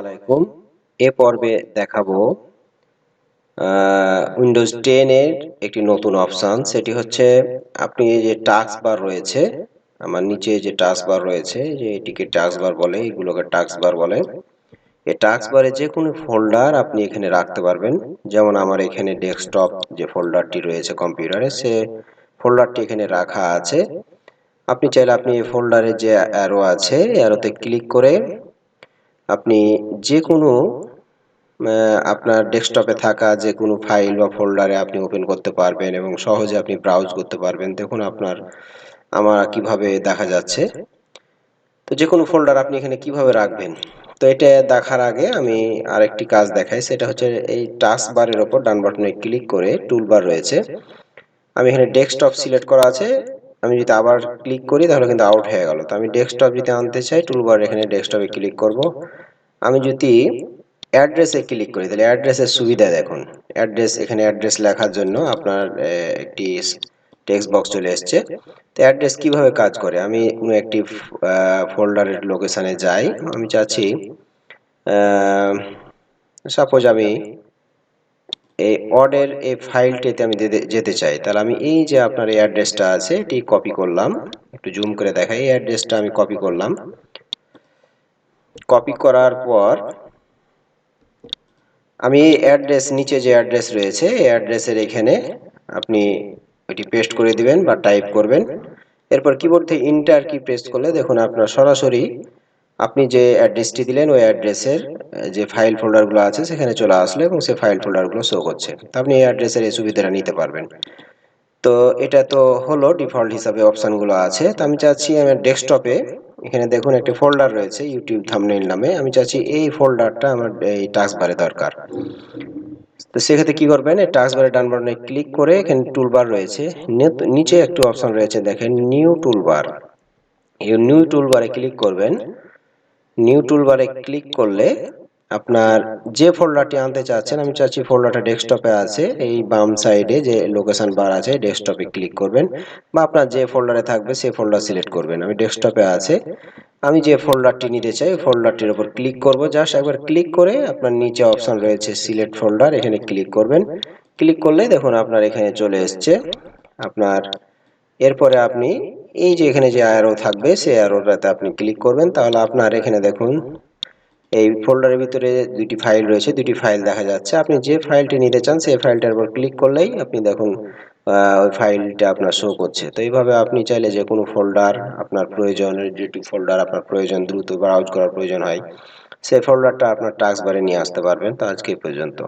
আলাইকুম। এ পর্বে দেখাবো উইন্ডোজ টেন এর একটি নতুন অপশন সেটি হচ্ছে আপনি যে টাস্ক বার রয়েছে, আমার নিচে যে টাস্ক বার রয়েছে, যে এটিকে টাস্ক বার বলে, এগুলোকে টাস্ক বার বলে, এই টাস্ক বারে যে কোনো ফোল্ডার আপনি এখানে রাখতে পারবেন। যেমন আমার এখানে ডেস্কটপ যে ফোল্ডারটি রয়েছে কম্পিউটারে সে ফোল্ডারটি এখানে রাখা আছে। আপনি চাইলে আপনি এই ফোল্ডারে যে অ্যারো আছে অ্যারোতে ক্লিক করে আপনি যে কোনো আপনার ডেস্কটপে থাকা যে কোনো ফাইল বা ফোল্ডারে আপনি ওপেন করতে পারবেন এবং সহজে আপনি ব্রাউজ করতে পারবেন। দেখুন আপনার, আমার কীভাবে দেখা যাচ্ছে। তো যে কোনো ফোল্ডার আপনি এখানে কীভাবে রাখবেন? তো এটা দেখার আগে আমি আরেকটি কাজ দেখাই। সেটা হচ্ছে এই টাস্ক বারের ওপর ডান বাটনে ক্লিক করে টুলবার রয়েছে। আমি এখানে ডেস্কটপ সিলেক্ট করা আছে। আমি যদি আবার ক্লিক করি, তাহলে কিন্তু আউট হয়ে গেল। তো আমি ডেস্কটপ যদি আনতে চাই টুলবার এখানে ডেস্কটপে ক্লিক করব। আমি যদি অ্যাড্রেসে ক্লিক করি, তাহলে অ্যাড্রেসের সুবিধা দেখুন। অ্যাড্রেস এখানে অ্যাড্রেস লেখার জন্য আপনার একটি টেক্সট বক্স চলে এসছে। তো অ্যাড্রেস কীভাবে কাজ করে? আমি কোনো একটি ফোল্ডারের লোকেশানে যাই। আমি চাচ্ছি সাপোজ আমি এই অর্ডের এই ফাইলটিতে আমি যেতে চাই। তাহলে আমি এই যে আপনার এই অ্যাড্রেসটা আছে, এটি কপি করলাম। একটু জুম করে দেখাই, এই অ্যাড্রেসটা আমি কপি করলাম। কপি করার পর আমি এই অ্যাড্রেস নিচে যে অ্যাড্রেস রয়েছে, এই অ্যাড্রেসের এখানে আপনি এটি পেস্ট করে দিবেন বা টাইপ করবেন। এরপর কিবোর্ড থেকে ইন্টার কি প্রেস করলে দেখুন আপনার সরাসরি আপনি যে অ্যাড্রেসটি দিলেন, ওই অ্যাড্রেসের যে ফাইল ফোল্ডারগুলো আছে, সেখানে চলে আসলো এবং সেই ফাইল ফোল্ডারগুলো শো করছে। তো আপনি এই অ্যাড্রেসের এই সুবিধাটা নিতে পারবেন। তো এটা তো হলো ডিফল্ট হিসাবে অপশানগুলো আছে। তো আমি চাচ্ছি আমার ডেস্কটপে এখানে দেখুন একটি ফোল্ডার রয়েছে ইউটিউব থামনেইল নামে। আমি চাচ্ছি এই ফোল্ডারটা আমার, এই টাস্ক বারে দরকার। তো সেক্ষেত্রে কী করবেন? এই বারে ডান বাটনে ক্লিক করে এখানে টুলবার রয়েছে। নিচে একটি অপশান রয়েছে, দেখেন নিউ টুলবার এই নিউ টুলবারে ক্লিক করবেন। নিউ টুলবারে ক্লিক করলে আপনার যে ফোল্ডারটি আনতে চাচ্ছেন, আমি চাচ্ছি ফোল্ডারটা ডেস্কটপে আছে, এই বাম সাইডে যে লোকেশন বার আছে ডেস্কটপে ক্লিক করবেন বা আপনার যে ফোল্ডারে থাকবে, সেই ফোল্ডার সিলেক্ট করবেন। আমি ডেস্কটপে আছে, আমি যে ফোল্ডারটি নিতে চাই ফোল্ডারটির উপর ক্লিক করব। জাস্ট একবার ক্লিক করে আপনার নিচে অপশন রয়েছে সিলেক্ট ফোল্ডার এখানে ক্লিক করবেন। ক্লিক করলে দেখুন আপনার এখানে চলে এসছে। আপনার এরপরে আপনি এই যে এখানে যে অ্যারো থাকবে, সেই অ্যারোটাতে আপনি ক্লিক করবেন। তাহলে আপনার এখানে দেখুন, এই ফোল্ডারের ভিতরে দুটি ফাইল রয়েছে। দুটি ফাইল দেখা যাচ্ছে। আপনি যে ফাইলটি নিতে চান, সেই ফাইলটার উপর ক্লিক করলেই আপনি দেখুন ওই ফাইলটা আপনার শো করছে। তো এইভাবে আপনি চাইলে যে কোনো ফোল্ডার আপনার প্রয়োজনের যেটি ফোল্ডার আপনার প্রয়োজন, দ্রুত ব্রাউজ করার প্রয়োজন হয়, সেই ফোল্ডারটা আপনার টাস্ক বারে নিয়ে আসতে পারবেন। তো আজকে পর্যন্ত।